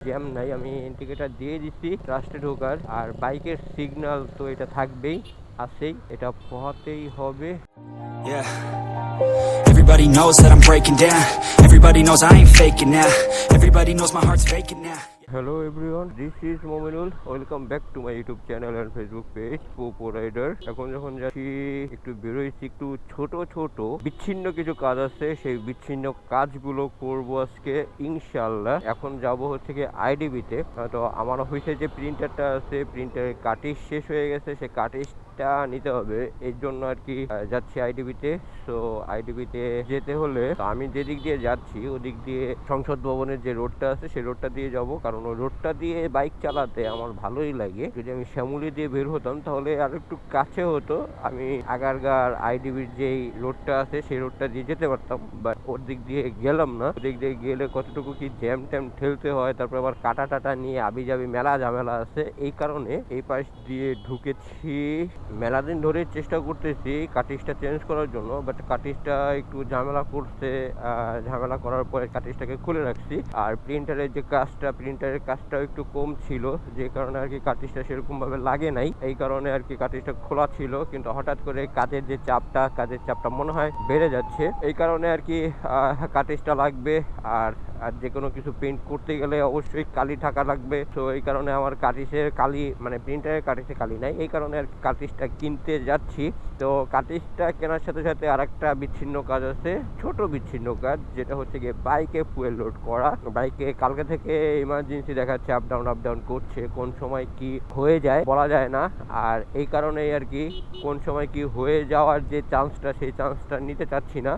Jam নাই আমি indicator দিয়ে দিচ্ছি ট্রাস্টে ঢোকার আর বাইকের সিগন্যাল তো এটা থাকবেই আছেই এটা পোহাতেই হবে Everybody knows that I'm breaking down. Everybody knows I ain't faking now. Everybody knows my heart's faking now. Hello everyone this is Mominul welcome back to my YouTube channel and Facebook page Popo Rider এখন যখন যাচ্ছি, একটু বেরোইছি, একটু ছোট ছোট, বিচ্ছিন্ন কিছু কাজ আছে, সেই বিচ্ছিন্ন কাজগুলো করব আজকে ইনশাল্লাহ এখন যাব হচ্ছে কি আইডিবিতে তো। আমার অফিসে যে প্রিন্টারটা আছে প্রিন্টারের কাটিস শেষ হয়ে গেছে, সেই কাটিসটা নিতে হবে। এর জন্য আর কি যাচ্ছি আইডিবিতে। সো আইডিবিতে যেতে হলে আমি যেদিক দিয়ে যাচ্ছি, ওদিক দিয়ে সংসদ ভবনের যে রোডটা আছে সেই রোডটা দিয়ে যাব। কারণ ওই রোডটা দিয়ে বাইক চালাতে আমার ভালোই লাগে। যদি আমি শ্যামলি দিয়ে বের হতাম, তাহলে আর একটু কাছে হতো। আমি আগারগার আইডিবির যেই রোডটা আছে, সেই রোডটা দিয়ে যেতে পারতাম। বাট ওর দিক দিয়ে গেলাম না। ওদিক দিয়ে গেলে কতটুকু কি জ্যাম ট্যাম ঠেলতে হয়, তারপর আবার কাটা টাটা নিয়ে আবি যাবি মেলা ঝামেলা আছে, এই কারণে এই পাশ দিয়ে ঢুকেছি। মেলা দিন ধরে চেষ্টা করতেছি কাটিসটা চেঞ্জ করার জন্য বাট কাটিসটা একটু ঝামেলা করছে ঝামেলা করার পরে কাটিসটাকে খুলে রাখছি। আর প্রিন্টারের যে কাজটা প্রিন্টারের কাজটাও একটু কম ছিল, যে কারণে আর কি কাটিসটা সেরকম ভাবে লাগে নাই। এই কারণে আর কি কাটিসটা খোলা ছিল, কিন্তু হঠাৎ করে কাজের যে চাপটা, কাজের চাপটা মনে হয় বেড়ে যাচ্ছে। এই কারণে আর কি কাটিসটা লাগবে, আর আর যে কোনো কিছু প্রিন্ট করতে গেলে অবশ্যই কালি থাকা লাগবে। তো এই কারণে আমার কাটিসের কালি মানে প্রিন্টারের কাটিসে কালি নাই, এই কারণে আর কাটিসটা কিনতে যাচ্ছি। তো কাটিসটা কেনার সাথে সাথে আরেকটা বিচ্ছিন্ন কাজ আছে, ছোট বিচ্ছিন্ন কাজ, যেটা হচ্ছে গিয়ে বাইকে ফুয়েল লোড করা। বাইকে কালকে থেকে ইমার্জেন্সি দেখাচ্ছে আপ ডাউন আপ ডাউন করছে, কোন সময় কি হয়ে যায় বলা যায় না। আর এই কারণেই আর কি কোন সময় কি হয়ে যাওয়ার যে চান্সটা সেই চান্সটা নিতে চাচ্ছি না।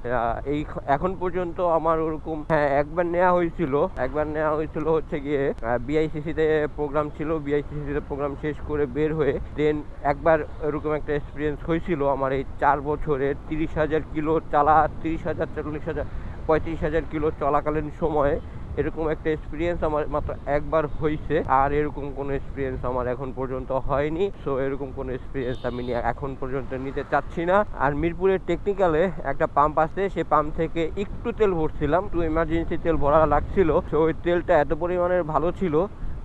এই এখন পর্যন্ত আমার ওরকম হ্যাঁ একবার নেওয়া হয়েছিল। একবার নেওয়া হয়েছিল হচ্ছে গিয়ে বিআইসিসি তে প্রোগ্রাম ছিল। বিআইসিসি তে প্রোগ্রাম শেষ করে বের হয়ে দেন একবার এরকম একটা এক্সপিরিয়েন্স হয়েছিল আমার এই চার বছরে। তিরিশ হাজার কিলো চালা, তিরিশ হাজার, চল্লিশ হাজার, পঁয়ত্রিশ হাজার কিলো চলাকালীন সময়ে এরকম একটা এক্সপিরিয়েন্স আমার মাত্র একবার হয়েছে আর এরকম কোনো এক্সপিরিয়েন্স আমার এখন পর্যন্ত হয়নি। সো এরকম কোনো এক্সপিরিয়েন্স আমি এখন পর্যন্ত নিতে চাচ্ছি না। আর মিরপুরের টেকনিক্যালে একটা পাম্প আছে, সে পাম্প থেকে একটু তেল ভরছিলাম, একটু ইমার্জেন্সি তেল ভরা লাগছিল। তো ওই তেলটা এত পরিমাণের ভালো ছিল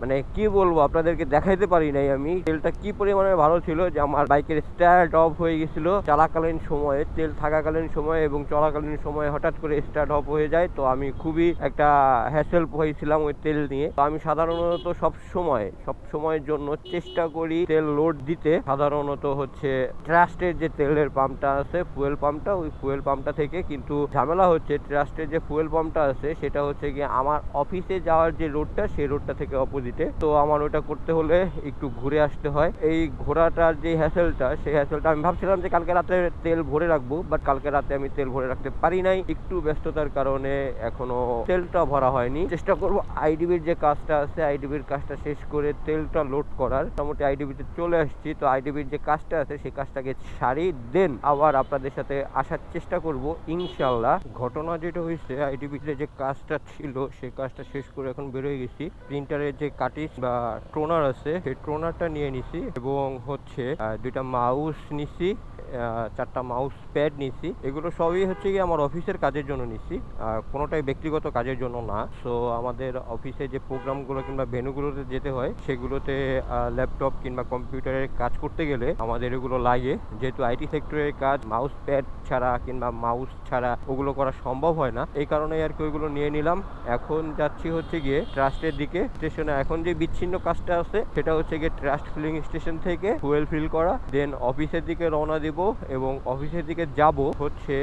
মানে কি বলব, আপনাদেরকে দেখাইতে পারি নাই আমি। তেলটা কি পরিমাণে ভালো ছিল যে আমার বাইকের স্টার্ট অফ হয়ে গেছিল চলাকালীন সময়ে। তেল থাকাকালীন সময়ে এবং চলাকালীন সময়ে হঠাৎ করে স্টার্ট অফ হয়ে যায়। তো আমি খুবই একটা হ্যাসেল হয়েছিলাম ওই তেল নিয়ে। তো আমি সাধারণত সব সময়, সব সময়ের জন্য চেষ্টা করি তেল লোড দিতে। সাধারণত হচ্ছে ট্রাস্টের যে তেলের পাম্পটা আছে ফুয়েল পাম্পটা, ওই ফুয়েল পাম্পটা থেকে কিন্তু ঝামেলা হচ্ছে। ট্রাস্টের যে ফুয়েল পাম্পটা আছে, সেটা হচ্ছে গিয়ে আমার অফিসে যাওয়ার যে রোডটা সেই রোডটা থেকে অপোজিটে তো আমার ওটা করতে হলে একটু ঘুরে আসতে হয়। এই ঘোরাটার যে হ্যাসেলটা সেই হ্যাসেলটা আমি ভাবছিলাম যে কালকে রাতে তেল ভরে রাখব বাট কালকে রাতে আমি তেল ভরে রাখতে পারি নাই। একটু ব্যস্ততার কারণে এখনও তেলটা ভরা হয়নি। চেষ্টা করব আইডিবির যে কাজটা আছে আইডিবির কাজটা শেষ করে তেলটা লোড করার। মোটামুটি আইডিবিতে চলে আসছি। তো আইডিবির যে কাজটা আছে, সেই কাজটাকে সারি দেন। আবার আপনাদের সাথে আসার চেষ্টা করব ইনশাল্লাহ ঘটনা যেটা হয়েছে আইডিবিতে যে কাজটা ছিল, সেই কাজটা শেষ করে এখন বেরোয় গেছি। প্রিন্টারের যে কাটিস বা ট্রোনার আছে, সেই ট্রোনারটা নিয়ে নিছি এবং হচ্ছে দুইটা মাউস নিছি চারটা মাউস প্যাড নিছি। এগুলো সবই হচ্ছে কি আমার অফিসের কাজের জন্য নিছি কোনোটাই ব্যক্তিগত কাজের জন্য না। সো আমাদের অফিসে যে প্রোগ্রামগুলো কিংবা ভেনুগুলোতে যেতে হয়, সেগুলোতে ল্যাপটপ কিংবা কম্পিউটারের কাজ করতে গেলে আমাদের এগুলো লাগে। যেহেতু আইটি সেক্টরের কাজ, মাউস প্যাড ছাড়া কিংবা মাউস ছাড়া ওগুলো করা সম্ভব হয় না। এই কারণে আর কি ওইগুলো নিয়ে নিলাম। এখন যাচ্ছি হচ্ছে গিয়ে ট্রাস্টের দিকে, স্টেশনে এখন যে বিচ্ছিন্ন কাজটা আছে, সেটা হচ্ছে গিয়ে ট্রাস্ট ফিলিং স্টেশন থেকে ফুয়েল ফিল করা দেন অফিসের দিকে রওনা দিব এবং অফিসের দিকে যাব হচ্ছে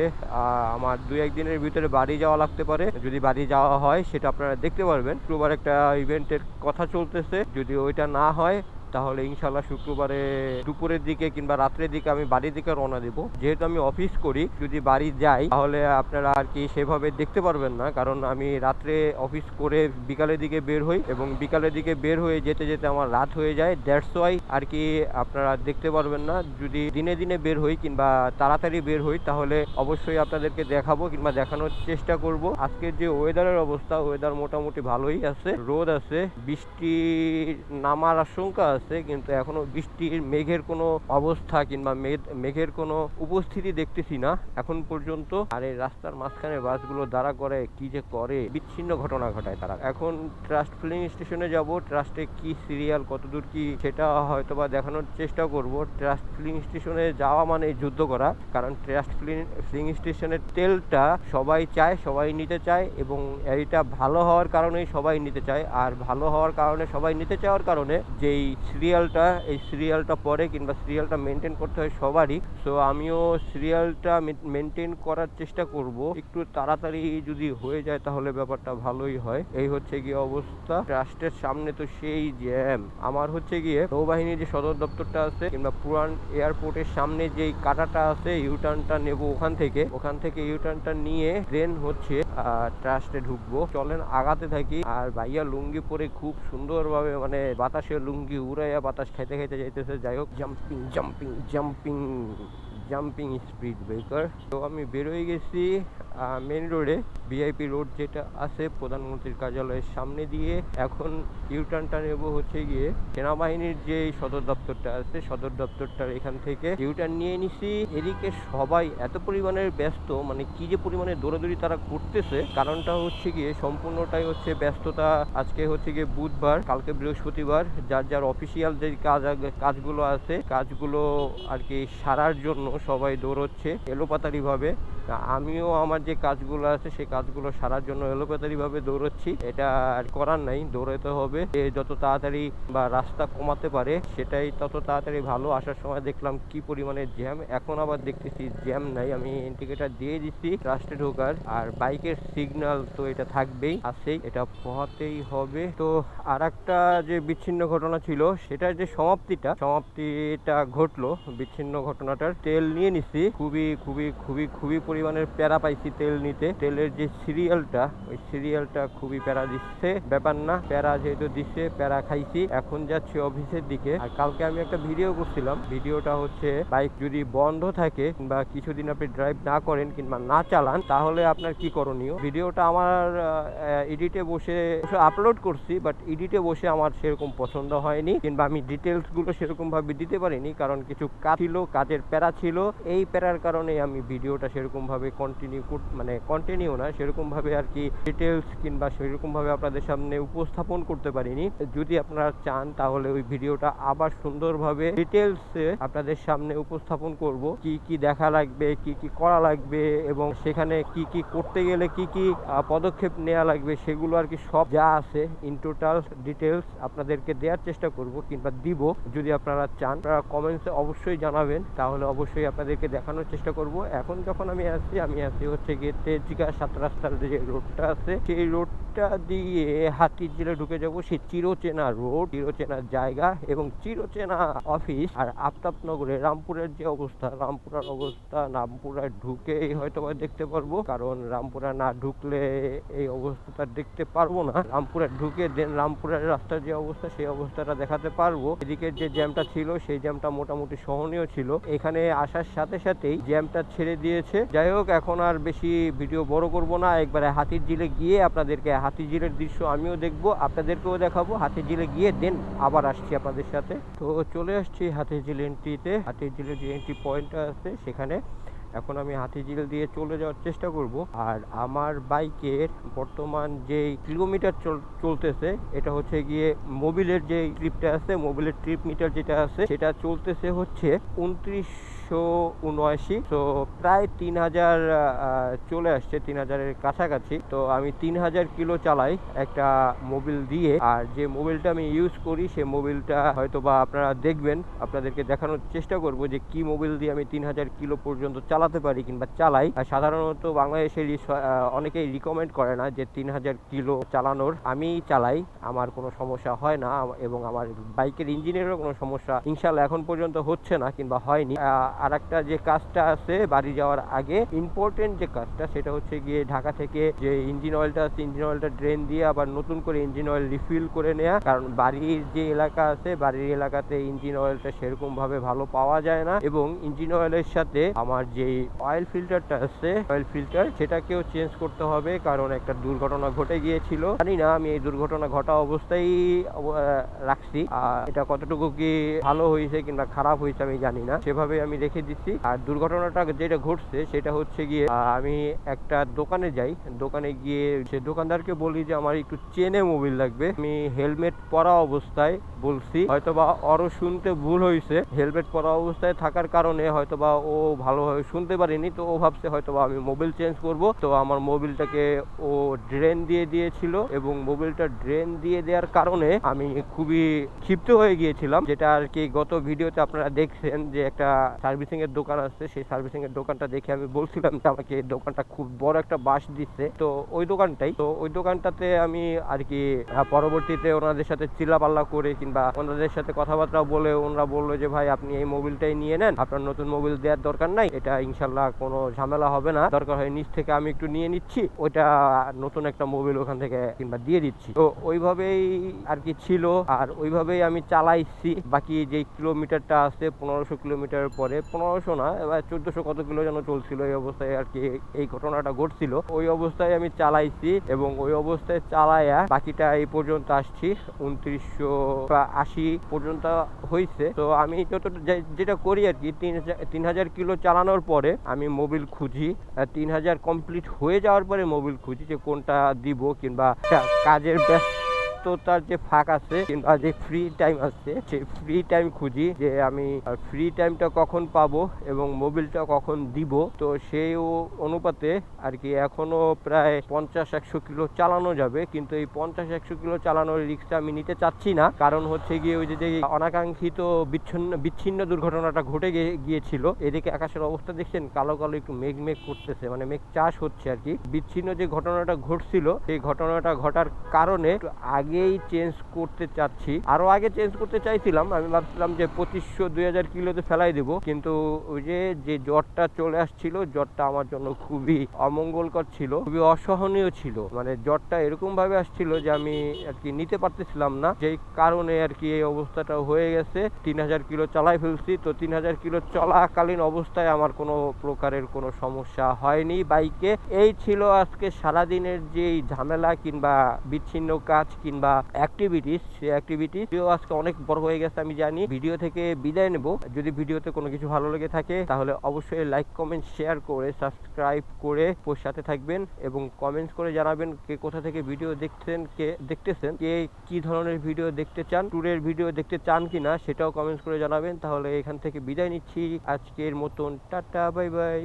আমার দু একদিনের ভিতরে বাড়ি যাওয়া লাগতে পারে। যদি বাড়ি যাওয়া হয়, সেটা আপনারা দেখতে পারবেন। শুক্রবার একটা ইভেন্টের কথা চলতেছে। যদি ওইটা না হয় তাহলে ইনশাল্লাহ শুক্রবারে দুপুরের দিকে কিংবা রাত্রের দিকে আমি বাড়ির দিকে রওনা দেব। যেহেতু আমি অফিস করি, যদি বাড়ি যাই, তাহলে আপনারা আর কি সেভাবে দেখতে পারবেন না। কারণ আমি রাত্রে অফিস করে বিকালের দিকে বের হই এবং বিকালের দিকে বের হয়ে যেতে যেতে আমার রাত হয়ে যায়। দ্যাটস ওয়াই আর কি আপনারা দেখতে পারবেন না। যদি দিনে দিনে বের হই কিংবা তাড়াতাড়ি বের হই, তাহলে অবশ্যই আপনাদেরকে দেখাবো কিংবা দেখানোর চেষ্টা করব। আজকের যে ওয়েদারের অবস্থা ওয়েদার মোটামুটি ভালোই আছে, রোদ আছে, বৃষ্টি নামার আশঙ্কা আছে। আছে, কিন্তু এখনও বৃষ্টির মেঘের কোনো অবস্থা কিংবা মেঘ- মেঘের কোনো উপস্থিতি দেখতেছি না। এখন পর্যন্ত আর এই রাস্তার মাঝখানে বাসগুলো দাঁড়া করে কি যে করে, বিচ্ছিন্ন ঘটনা ঘটায় তারা। এখন ট্রাস্ট ফিলিং স্টেশনে যাব, ট্রাস্টে কি সিরিয়াল, কতদূর কি সেটা হয়তো বা দেখানোর চেষ্টা করব। ট্রাস্ট ফিলিং স্টেশনে যাওয়া মানে যুদ্ধ করা, কারণ ট্রাস্ট ফিলিং ফিলিং স্টেশনের তেলটা সবাই চায়, সবাই নিতে চায় এবং এইটা ভালো হওয়ার কারণেই সবাই নিতে চায়। আর ভালো হওয়ার কারণে, সবাই নিতে চাওয়ার কারণে যেই সিরিয়ালটা এই সিরিয়ালটা পরে কিংবা সিরিয়ালটা মেনটেন করতে হয় সবারই। সো আমিও সিরিয়ালটা মেনটেন করার চেষ্টা করব। একটু তাড়াতাড়ি যদি হয়ে যায় তাহলে ব্যাপারটা ভালোই হয়। এই হচ্ছে গিয়ে অবস্থা। ট্রাস্টের সামনে তো সেই জ্যাম আমার হচ্ছে গিয়ে নৌবাহিনীর যে সদর দপ্তরটা আছে কিংবা পুরান এয়ারপোর্টের সামনে যেই কাটাটা আছে ইউটার্নটা নেব ওখান থেকে। ওখান থেকে ইউটার্নটা নিয়ে ট্রেন হচ্ছে ট্রাস্টে ঢুকবো। চলেন আগাতে থাকি। আর ভাইয়া লুঙ্গি পরে খুব সুন্দরভাবে মানে বাতাসে লুঙ্গি উড়াইয়া বাতাস খাইতে খাইতে যাইতেছে যাই হোক jumping jumping jumping jumping speed breaker তো আমি বেরোয় গেছি মেন রোডে ভিআইপি রোড যেটা আছে প্রধানমন্ত্রীর কার্যালয়ের সামনে দিয়ে। এখন ইউটার্নটা নেব হচ্ছে গিয়ে সেনাবাহিনীর যে সদর দপ্তরটা আছে, সদর দপ্তরটার এখান থেকে। ইউটার্ন নিয়ে নিছি। এদিকে সবাই এত পরিমাণের ব্যস্ত মানে কি যে পরিমাণে দৌড়াদৌড়ি তারা করতেছে। কারণটা হচ্ছে গিয়ে সম্পূর্ণটাই হচ্ছে ব্যস্ততা। আজকে হচ্ছে গিয়ে বুধবার, কালকে বৃহস্পতিবার, যার যার অফিসিয়াল যে কাজ কাজগুলো আছে, কাজগুলো আর কি সারার জন্য সবাই দৌড়চ্ছে এলোপাতারি ভাবে তা আমিও আমার যে কাজগুলো আছে, সেই কাজগুলো সারার জন্য এলোপাতারি ভাবে দৌড়চ্ছি। এটা আর করার নাই, দৌড়াতে হবে। এ যত তাড়াতাড়ি বা রাস্তা কমাতে পারে, সেটাই তত তাড়াতাড়ি ভালো। আসার সময় দেখলাম কি পরিমাণে জ্যাম। এখন আবার দেখতেছি জ্যাম নাই। আমি ইন্ডিকেটার দিয়ে দিচ্ছি রাস্টে ঢোকার। আর বাইকের সিগন্যাল তো এটা থাকবেই, আছেই। এটা পোহাতেই হবে। তো আর একটা যে বিচ্ছিন্ন ঘটনা ছিল, সেটার যে সমাপ্তিটা সমাপ্তিটা ঘটলো বিচ্ছিন্ন ঘটনাটার। তেল নিয়ে নিছি। খুবই খুবই খুবই খুবই পরিমাণের প্যারা পাইছি তেল নিতে। তেলের যে সিরিয়ালটা, ওই সিরিয়ালটা খুবই প্যারা দিচ্ছে। ব্যাপার না, প্যারা যেহেতু দিচ্ছে, প্যারা খাইছি। এখন যাচ্ছি অফিসের দিকে। আর কালকে আমি একটা ভিডিও করছিলাম। ভিডিওটা হচ্ছে, বাইক যদি বন্ধ থাকে কিংবা কিছুদিন আপনি ড্রাইভ না করেন কিংবা না চালান, তাহলে আপনার কি করণীয়? ভিডিওটা আমার এডিটে বসে আপলোড করছি বাট এডিটে বসে আমার সেরকম পছন্দ হয়নি। কিংবা আমি ডিটেলসগুলো সেরকম ভাবে দিতে পারিনি, কারণ কিছু কাজ ছিল, কাজের প্যারা ছিল। এই প্যারার কারণে আমি ভিডিওটা সেরকম ভাবে কন্টিনিউ মানে কন্টিনিউ না সেরকম ভাবে আর কি ডিটেলস কিংবা সেরকম ভাবে আপনাদের সামনে উপস্থাপন করতে পারিনি। যদি আপনারা চান তাহলে ওই ভিডিওটা আবার সুন্দরভাবে ডিটেলসে আপনাদের সামনে উপস্থাপন করব। কি কি দেখা লাগবে, কি কি করা লাগবে এবং সেখানে কি কি করতে গেলে কি কি পদক্ষেপ নেওয়া লাগবে সেগুলো আর কি সব যা আছে ইন টোটাল ডিটেলস আপনাদেরকে দেওয়ার চেষ্টা করব কিংবা দিব। যদি আপনারা চান, আপনারা কমেন্টসে অবশ্যই জানাবেন। তাহলে অবশ্যই আপনাদেরকে দেখানোর চেষ্টা করব। এখন যখন আমি আসছি আমি আসছি হচ্ছে গিয়ে তেজিকা সাত রাস্তার যে রোডটা আছে, সেই রোডটা দিয়ে হাতির জেলে ঢুকে যাব সেই চিরচেনা রোড, চিরচেনা জায়গা এবং চিরচেনা অফিস। আর আফতাবনগরে রামপুরের যে অবস্থা, রামপুরার অবস্থা, রামপুরায় ঢুকেই হয়তো দেখতে পারব। কারণ রামপুরা না ঢুকলে এই অবস্থাটা দেখতে পারব না। রামপুরে ঢুকে দেন রামপুরের রাস্তার যে অবস্থা, সেই অবস্থাটা দেখাতে পারব। এদিকে যে জ্যামটা ছিল, সেই জ্যামটা মোটামুটি সহনীয় ছিল। এখানে আসার সাথে সাথেই জ্যামটা ছেড়ে দিয়েছে। যাই হোক, এখন আর বেশি ভিডিও বড় করব না। একবারে হাতির জিলে গিয়ে আপনাদেরকে হাতির জিলের দৃশ্য আমিও দেখব, আপনাদেরকেও দেখাবো। হাতির জিলে গিয়ে দেন আবার আসছি আপনাদের সাথে। তো চলে আসছি হাতির জিল এন্ট্রিতে হাতির জিলের যে এন্ট্রি পয়েন্টটা আছে সেখানে। এখন আমি হাতিঝিল দিয়ে চলে যাওয়ার চেষ্টা করব। আর আমার বাইকের বর্তমান যে কিলোমিটার চল- চলতেছে, এটা হচ্ছে গিয়ে মোবিলের যে ট্রিপটা আছে, মোবিলের ট্রিপ মিটার যেটা আছে, সেটা চলতেছে হচ্ছে উনত্রিশশো উনআশি তো প্রায় তিন হাজার চলে আসছে তিন হাজারের কাছাকাছি। তো আমি তিন হাজার কিলো চালাই একটা মোবিল দিয়ে আর যে মোবিলটা আমি ইউজ করি সেই মোবিলটা হয়তো বা আপনারা দেখবেন আপনাদেরকে দেখানোর চেষ্টা করব যে কি মোবিল দিয়ে আমি তিন হাজার কিলো পর্যন্ত চালাতে পারি কিংবা চালাই। আর সাধারণত বাংলাদেশে রিস- আহ, অনেকেই রিকমেন্ড করে না যে তিন হাজার কিলো চালানোর। আমি চালাই আমার কোনো সমস্যা হয় না এবং আমার বাইকের ইঞ্জিনেরও কোনো সমস্যা ইনশাল্লাহ এখন পর্যন্ত হচ্ছে না কিংবা হয়নি। আর একটা যে কাজটা আছে বাড়ি যাওয়ার আগে ইম্পর্টেন্ট যে কাজটা সেটা হচ্ছে গিয়ে ঢাকা থেকে যে ইঞ্জিন অয়েলটা আছে ইঞ্জিন অয়েলটা ড্রেন দিয়ে আবার নতুন করে ইঞ্জিন অয়েল রিফিল করে নেওয়া কারণ বাড়ির যে এলাকা আছে, বাড়ির এলাকাতে ইঞ্জিন অয়েলটা সেরকম ভাবে ভালো পাওয়া যায় না। এবং ইঞ্জিন অয়েলের সাথে আমার যে অয়েল ফিল্টারটা আছে অয়েল ফিল্টার সেটাকেও চেঞ্জ করতে হবে। কারণ একটা দুর্ঘটনা ঘটে গিয়েছিল। জানি না, আমি এই দুর্ঘটনা ঘটা অবস্থায় রাখছি। আর এটা কতটুকু কি ভালো হয়েছে কিংবা খারাপ হয়েছে আমি জানি না। সেভাবে আমি রেখে দিচ্ছি। আর দুর্ঘটনাটা যেটা ঘটছে সেটা হচ্ছে গিয়ে আমি একটা দোকানে যাই। দোকানে গিয়ে সে দোকানদারকে বলি যে, আমার একটু চেনে মোবিল লাগবে। আমি হেলমেট পরা অবস্থায় বলছি। হয়তোবা ওরও শুনতে ভুল হয়েছে। হেলমেট পরা অবস্থায় থাকার কারণে হয়তোবা ও ভালোভাবে শুনতে পারেনি। তো ও ভাবছে হয়তোবা আমি মোবিল চেঞ্জ করব। তো আমার মোবিলটাকে ও ড্রেন দিয়ে দিয়েছিল এবং মোবিলটা ড্রেন দিয়ে দেওয়ার কারণে আমি খুবই ক্ষিপ্ত হয়ে গিয়েছিলাম। যেটা আর কি গত ভিডিওতে আপনারা দেখছেন যে একটা সার্ভিসিং এর দোকান আছে, সেই সার্ভিসিং এর দোকানটা দেখে আমি বলছিলাম যে আমাকে দোকানটা খুব বড় একটা বাস দিচ্ছে। তো ওই দোকানটাই, তো ওই দোকানটাতে আমি আর কি পরবর্তীতে ওনাদের সাথে চিল্লাপাল্লা করে কিংবা ওনাদের সাথে কথাবার্তা বলে ওনারা বলল যে, ভাই, আপনি এই মোবিলটাই নিয়ে নেন, আপনার নতুন মোবিল দেওয়ার দরকার নাই, এটা ইনশাল্লাহ কোনো ঝামেলা হবে না, দরকার হয় নিচ থেকে আমি একটু নিয়ে নিচ্ছি, ওইটা নতুন একটা মোবিল ওখান থেকে কিংবা দিয়ে দিচ্ছি। তো ওইভাবেই আর কি ছিল, আর ওইভাবেই আমি চালাইছি। বাকি যে কিলোমিটারটা আছে, পনেরোশো কিলোমিটার পরে পনেরোশো না, এবার চোদ্দশো কত কিলো যেন চলছিল এই অবস্থায় আর কি, এই ঘটনাটা ঘটছিল। ওই অবস্থায় আমি চালাইছি এবং ওই অবস্থায় চালায়া বাকিটা এই পর্যন্ত আসছি, উনত্রিশশো আশি পর্যন্ত হয়েছে তো আমি যত যেটা করি আর কি, তিন তিন হাজার কিলো চালানোর পরে আমি মোবিল খুঁজি তিন হাজার কমপ্লিট হয়ে যাওয়ার পরে মোবিল খুঁজি যে কোনটা দিব কিংবা কাজের ব্যস্ততার যে ফাঁক আছে কিংবা যে ফ্রি টাইম আছে সেই ফ্রি টাইম খুঁজি যে আমি ফ্রি টাইমটা কখন পাবো এবং মোবিলটা কখন দিব। তো সেই অনুপাতে আর কি এখনও প্রায় পঞ্চাশ একশো কিলো চালানো যাবে। কিন্তু এই পঞ্চাশ একশো কিলো চালানোর রিক্সটা আমি নিতে চাচ্ছি না। কারণ হচ্ছে গিয়ে ওই যে যে অনাকাঙ্ক্ষিত বিচ্ছিন্ন বিচ্ছিন্ন দুর্ঘটনাটা ঘটে গিয়ে- গিয়েছিল। এদিকে আকাশের অবস্থা দেখছেন, কালো কালো একটু মেঘ মেঘ করতেছে মানে মেঘ চাষ হচ্ছে আর কি। বিচ্ছিন্ন যে ঘটনাটা ঘটছিল, সেই ঘটনাটা ঘটার কারণে একটু আগেই চেঞ্জ করতে চাচ্ছি। আরও আগে চেঞ্জ করতে চাইছিলাম, আমি ভাবছিলাম যে পঁচিশশো, দুই হাজার কিলোতে ফেলাই দেবো। কিন্তু ওই যে যে জ্বরটা চলে আসছিল, জ্বরটা আমার জন্য খুবই অমঙ্গলকর ছিল, খুবই অসহনীয় ছিল। মানে জ্বরটা এরকম ভাবে আসছিল যে আমি আর কি নিতে পারতেছিলাম না। যেই কারণে আর কি এই অবস্থাটা হয়ে গেছে। তিন হাজার কিলো চালাই ফেলছি। তো তিন হাজার কিলো চলাকালীন অবস্থায় আমার কোনো প্রকারের কোনো সমস্যা হয়নি বাইকে। এই ছিল আজকে সারাদিনের যে ঝামেলা কিংবা বিচ্ছিন্ন কাজ কিংবা অ্যাক্টিভিটিস সেই অ্যাক্টিভিটিস আজকে অনেক বড় হয়ে গেছে আমি জানি। ভিডিও থেকে বিদায় নেব। যদি ভিডিওতে কোনো কিছু ভালো লেগে থাকে, তাহলে অবশ্যই লাইক কমেন্ট শেয়ার করে সাবস্ক্রাইব করে ওর সাথে থাকবেন এবং কমেন্টস করে জানাবেন কে কোথা থেকে ভিডিও দেখছেন, কে দেখতেছেন, কে কি ধরনের ভিডিও দেখতে চান ট্যুরের ভিডিও দেখতে চান কি না সেটাও কমেন্টস করে জানাবেন। তাহলে এখান থেকে বিদায় নিচ্ছি। আজকের মতন টাটা বাই বাই